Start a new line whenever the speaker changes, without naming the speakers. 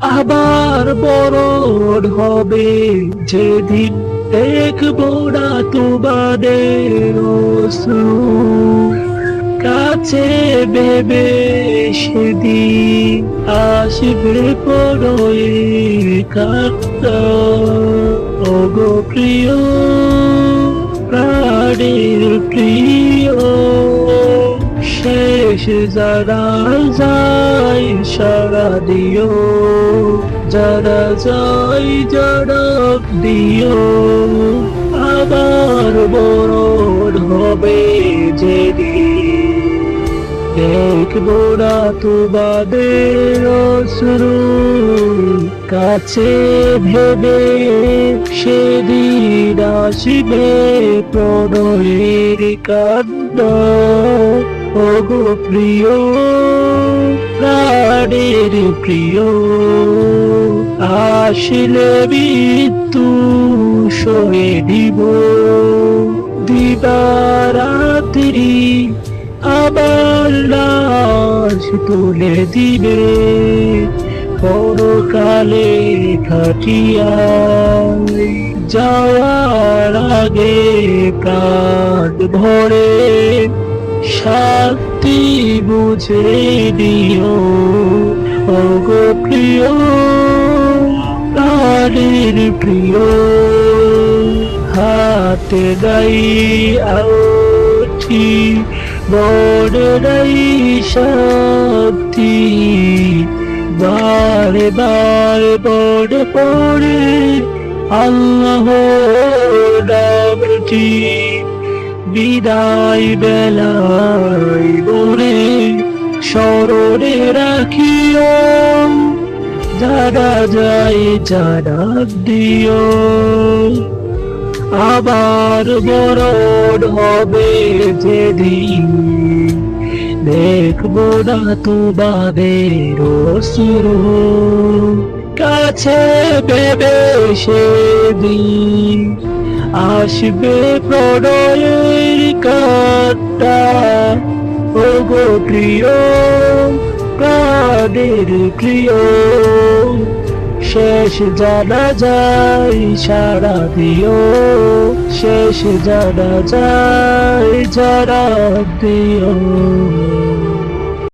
আবার বড় হবে, যেদিন দেখব না তোমাদের অশ্রু। কাছে ভেবে সেদিন আসবে পড়ে কান্না। ওগো প্রিয়, প্রাণের প্রিয় যারা যায়, সারা দিও। যারা যায়, যারা দিও। আবার বড় হবে যেদিন। দেখব না তোমাদের অশ্রু কাছে ভেবে, সেদিন আসবে প্রণয়ের কান্না ওগো প্রিয়, প্রাণের প্রিয়, আসলে মৃত্যু সয়ে দিব। দিবারাত্রি আবার লাশ তুলে দিবে, পরকালে খাটিয়ায় যাওয়ার আগে প্রাণ ভরে শান্তি বুঝে দিও। ওগো প্রিয়, প্রাণের প্রিয়, হাতে গাই আউঠি বড় নাই শক্তি বারে বারে বড় পড়ে আল্লাহ নামটি। বিদায় বেলায় বলে স্মরণে রাখিও। যারা যায় যারা দিও। আবার বরণ হবে যেদিন। দেখব না তোমাদের শুরু কাছে ভেবে সেদিন আসবে প্রণয়ের ও গো প্রিয়, কাদের প্রিয়? শেষ জানা যায় সারা দিও শেষ জানা যায় যারা দিও